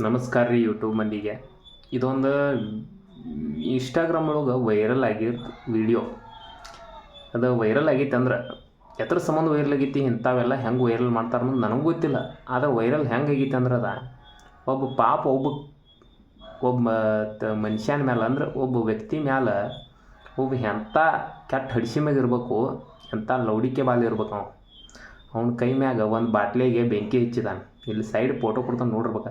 ನಮಸ್ಕಾರ ರೀ ಯೂಟ್ಯೂಬ್ ಮಂದಿಗೆ ಇದೊಂದು ಇನ್ಸ್ಟಾಗ್ರಾಮ್ ಒಳಗೆ ವೈರಲ್ ಆಗಿರೋ ವಿಡಿಯೋ ಅದು ವೈರಲ್ ಆಗೈತೆ ಅಂದ್ರೆ ಎತ್ತರ ಸಂಬಂಧ ವೈರಲ್ ಆಗೈತಿ ಇಂಥವೆಲ್ಲ ಹೆಂಗೆ ವೈರಲ್ ಮಾಡ್ತಾರೆ ಅನ್ನೋದು ನನಗೂ ಗೊತ್ತಿಲ್ಲ. ಆದರೆ ವೈರಲ್ ಹೆಂಗೆ ಆಗೈತೆ ಅಂದ್ರೆ ಅದ, ಒಬ್ಬ ಪಾಪ ಒಬ್ಬ ಒಬ್ಬ ಮನುಷ್ಯನ ಮೇಲೆ ಅಂದ್ರೆ ಒಬ್ಬ ವ್ಯಕ್ತಿ ಮ್ಯಾಲೆ ಒಬ್ಬ ಎಂಥ ಕೆಟ್ಟ ಹಡಿಸಿ ಮ್ಯಾಗ ಇರಬೇಕು ಎಂಥ ಲೌಡಿಕೆ ಬಾಲ್ ಇರ್ಬೇಕು ಅವನು. ಅವ್ನ ಕೈ ಮ್ಯಾಗ ಒಂದು ಬಾಟ್ಲಿಗೆ ಬೆಂಕಿ ಹಚ್ಚಿದಾನೆ. ಇಲ್ಲಿ ಸೈಡ್ ಫೋಟೋ ಕೊಡ್ತಾನೆ ನೋಡಿರ್ಬೇಕು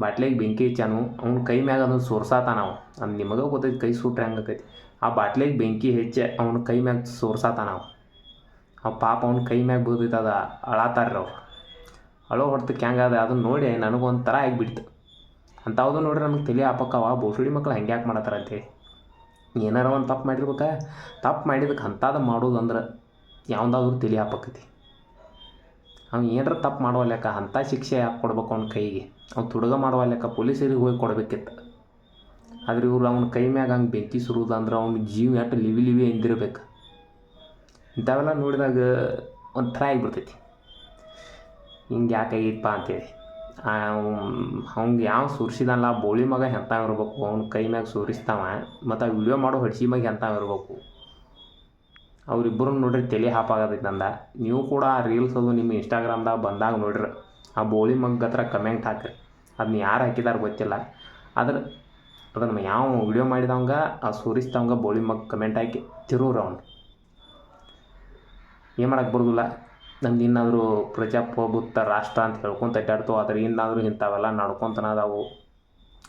ಬಾಟ್ಲಿಗೆ ಬೆಂಕಿ ಹಚ್ಚಾನು ಅವ್ನ ಕೈ ಮ್ಯಾಗ ಅದನ್ನು ಸೋರ್ಸಾತಾನ ಅವ್. ಅದು ನಿಮಗೆ ಗೊತ್ತೈತಿ ಕೈ ಸುಟ್ರೆ ಹೆಂಗೆ ಆಕೈತಿ. ಆ ಬಾಟ್ಲಿಗೆ ಬೆಂಕಿ ಹೆಚ್ಚೆ ಅವ್ನ ಕೈ ಮ್ಯಾಗ ಸೋರ್ಸಾತಾನ ಅವ. ಆ ಪಾಪ ಅವ್ನ ಕೈ ಮ್ಯಾಗ ಬೀಳ್ತೈತೆ ಅದು, ಅಳಾತಾರ್ರಿ ಅವ್ರು. ಅಳೋ ಹೊಡ್ತಕ್ಕೆ ಹೆಂಗದ ಅದನ್ನ ನೋಡಿ ನನಗೊಂಥರ ಆಗಿಬಿಡ್ತು. ಅಂಥವ್ದು ನೋಡ್ರಿ ನಮ್ಗೆ ತಲೆ ಹಾಪಕ್ಕವ ಬೋಸುಡಿ ಮಕ್ಳು ಹಂಗೆ ಯಾಕೆ ಮಾಡತ್ತಾರ ಅಂತೇಳಿ. ಏನಾರ ಒಂದು ತಪ್ಪು ಮಾಡಿರ್ಬೇಕಾ? ತಪ್ಪು ಮಾಡಿದಕ್ಕೆ ಅಂಥದ್ದು ಮಾಡೋದು ಅಂದ್ರೆ ಯಾವ್ದಾದ್ರು ತಲೆ ಆಪಕ್ಕೈತಿ. ಅವ್ನು ಏನಾರ ತಪ್ಪು ಮಾಡುವಲ್ಯಾಕ ಅಂಥ ಶಿಕ್ಷೆ ಯಾಕೆ ಕೊಡ್ಬೇಕು ಅವ್ನ ಕೈಗೆ. ಅವ್ನು ತುಡುಗ ಮಾಡುವಲ್ಯಾಕ ಪೊಲೀಸರಿಗೆ ಹೋಗಿ ಕೊಡಬೇಕಿತ್ತು. ಆದ್ರೆ ಇವ್ರು ಅವ್ನ ಕೈ ಮ್ಯಾಗ ಹಂಗೆ ಬೆಂಕಿ ಸುರುದು ಅಂದ್ರೆ ಅವ್ನ ಜೀವ ಎಷ್ಟು ಲಿವಿ ಲಿವಿ ಎಂದಿರ್ಬೇಕು ಇಂಥವೆಲ್ಲ ನೋಡಿದಾಗ ಒಂಥರ ಆಗಿಬಿಡ್ತೈತಿ. ಹಿಂಗೆ ಯಾಕೆ ಆಗಿತ್ತಪ್ಪ ಅಂತೇಳಿ. ಅವ್ನಿಗೆ ಯಾವ ಸುರಿಸಿದಲ್ಲ ಬೋಳಿ ಮಗ ಎಂಥವ್ ಇರ್ಬೇಕು, ಅವ್ನ ಕೈ ಮ್ಯಾಗ ಸುರಿಸ್ತಾವ, ಮತ್ತು ಆ ವಿಡಿಯೋ ಮಾಡೋ ಹಡ್ಸಿ ಮ್ಯಾಗ ಎಂಥವ್ ಇರ್ಬೇಕು. ಅವ್ರಿಬ್ಬರು ನೋಡ್ರಿ ತಲೆ ಹಾಪಾಗತ್ತೈತೆ ನಂದ. ನೀವು ಕೂಡ ಆ ರೀಲ್ಸ್ ಅದು ನಿಮ್ಮ ಇನ್ಸ್ಟಾಗ್ರಾಮ್ದಾಗ ಬಂದಾಗ ನೋಡ್ರಿ. ಆ ಬೋಳಿ ಮಗ್ ಹತ್ರ ಕಮೆಂಟ್ ಹಾಕ್ರಿ. ಅದನ್ನ ಯಾರು ಹಾಕಿದಾರ ಗೊತ್ತಿಲ್ಲ. ಆದ್ರೆ ಅದನ್ನು ಯಾವ ವಿಡಿಯೋ ಮಾಡಿದವಂಗ, ಆ ಸುರಿಸ್ದವಂಗ ಬೋಳಿ ಮಗ್ ಕಮೆಂಟ್ ಹಾಕಿ ತಿರುವ್ರ ಅವನು. ಏನು ಮಾಡಕ್ಕೆ ಬರೋದಿಲ್ಲ. ನಮ್ದು ಇನ್ನಾದರೂ ಪ್ರಜಾಪ್ರಭುತ್ವ, ರಾಷ್ಟ್ರ ಅಂತ ಹೇಳ್ಕೊಂತ ಅಡ್ಡಾಡ್ತು ಆದರೆ ಇನ್ನಾದರೂ ಇಂಥವೆಲ್ಲ ನಡ್ಕೊತನದಾವು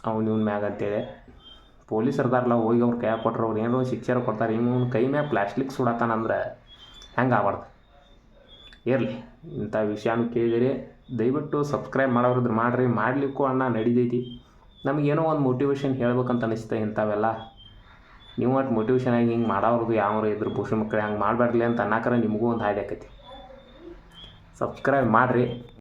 ಅವ್ನು ಇವ್ನ ಮ್ಯಾಗ ಅಂತೇಳಿ. ಪೊಲೀಸ್ ಇರ್ತಾರಲ್ಲ ಹೋಗಿ ಅವ್ರು ಕೈಯಾಗ ಕೊಟ್ರೆ ಅವ್ರು ಏನೋ ಶಿಕ್ಷೆ ಕೊಡ್ತಾರೆ ಇವ್ನ ಕೈ ಮ್ಯಾಗ ಪ್ಲಾಸ್ಟಿಕ್ ಸುಡತಾನಂದ್ರೆ ಹೆಂಗೆ ಆಗ್ಬಾರ್ದು? ಇರಲಿ, ಇಂಥ ವಿಷಯನೂ ಕೇಳಿದಿರಿ. ದಯವಿಟ್ಟು ಸಬ್ಸ್ಕ್ರೈಬ್ ಮಾಡೋರಿದ್ರೆ ಮಾಡಿರಿ, ಮಾಡಲಿಕ್ಕೂ ಅಣ್ಣ ನಡೀತೈತಿ. ನಮಗೇನೋ ಒಂದು ಮೋಟಿವೇಶನ್ ಹೇಳ್ಬೇಕಂತ ಅನಿಸ್ತೆ ಇಂಥವೆಲ್ಲ. ನೀವು ಒಟ್ಟು ಮೋಟಿವೇಶನ್ ಆಗಿ ಹಿಂಗೆ ಮಾಡೋರ್ದು ಯಾವ್ರು ಇದ್ರು ಭೂಷಿ ಮಕ್ಕಳು ಹಂಗೆ ಮಾಡಬಾರ್ಲಿ ಅಂತ ಅನ್ನಕರ ನಿಮಗೂ ಒಂದು ಹಾದಿ ಆಕೈತಿ. ಸಬ್ಸ್ಕ್ರೈಬ್ ಮಾಡಿರಿ.